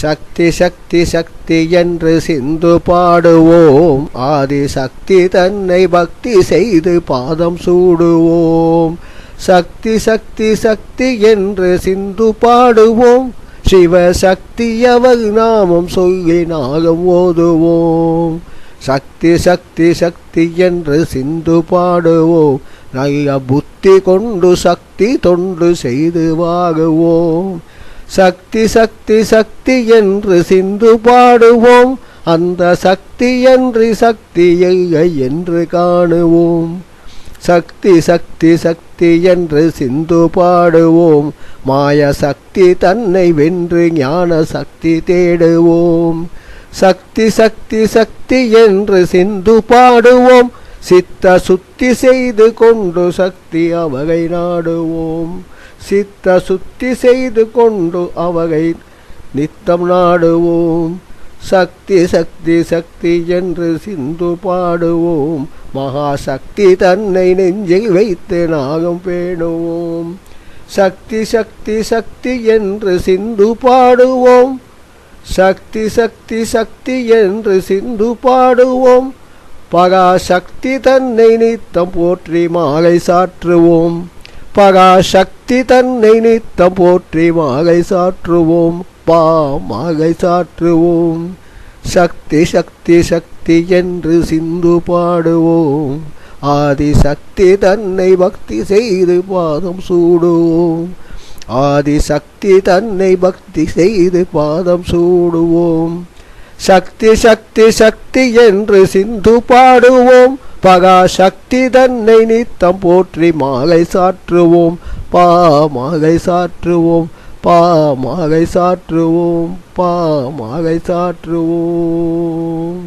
சக்தி சக்தி சக்தி என்று சிந்து பாடுவோம். ஆதி சக்தி தன்னை பக்தி செய்து பாதம் சூடுவோம். சக்தி சக்தி சக்தி என்று சிந்து பாடுவோம். சிவ சக்தி அவர் நாமம் சொல்லி நாகம் ஓதுவோம். சக்தி சக்தி சக்தி என்று சிந்து பாடுவோம். நல்ல புத்தி கொண்டு சக்தி தொண்டு செய்து வாகுவோம் சக்தி சக்தி சக்தி என்று சிந்து பாடுவோம். அந்த சக்தி என்று என்று காணுவோம். சக்தி சக்தி சக்தி என்று சிந்து பாடுவோம். மாய சக்தி தன்னை வென்று ஞான சக்தி தேடுவோம். சக்தி சக்தி சக்தி என்று சிந்து பாடுவோம். சித்த சுத்தி செய்து கொண்டு சக்தி அவகை நாடுவோம். சித்த சுத்தி செய்து கொண்டு அவகை நித்தம் நாடுவோம். சக்தி சக்தி சக்தி என்று சிந்து பாடுவோம். மகாசக்தி தன்னை நெஞ்சில் வைத்து நாகம் பேணுவோம். சக்தி சக்தி சக்தி என்று சிந்து பாடுவோம். சக்தி சக்தி சக்தி என்று சிந்து பாடுவோம். பகாசக்தி தன்னை நித்தம் போற்றி மாலை சாற்றுவோம். பகாசக்தி தன்னை நித்தம் போற்றி மாலை சாற்றுவோம் பா மாலை சாற்றுவோம். சக்தி சக்தி சக்தி என்று சிந்து பாடுவோம். ஆதி சக்தி தன்னை பக்தி செய்து பாதம் சூடுவோம். ஆதி சக்தி தன்னை பக்தி செய்து பாதம் சூடுவோம். சக்தி சக்தி சக்தி என்று சிந்து பாடுவோம். பகா சக்தி தன்னை நித்தம் போற்றி மாலை சாற்றுவோம். பாமாகை சாற்றுவோம் பாமாகை சாற்றுவோம் பாமாகை சாற்றுவோம்.